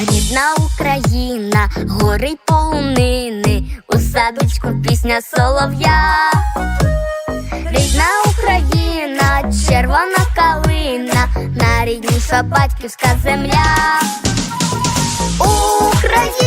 Рідна Україна, гори полонини, у садочку пісня солов'я. Рідна Україна, червона калина, найрідніша батьківська земля. Україно,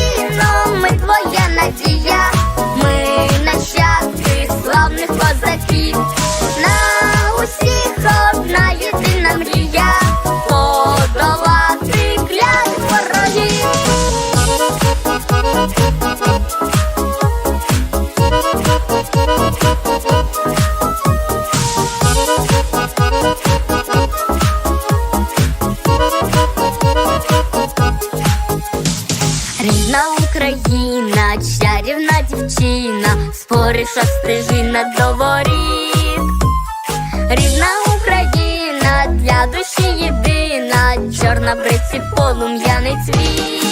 Рідна Україна, чарівна дівчина, спориша стежина до воріт. Рідна Україна для душі єдина, чорна бриці полум'яний цвіт.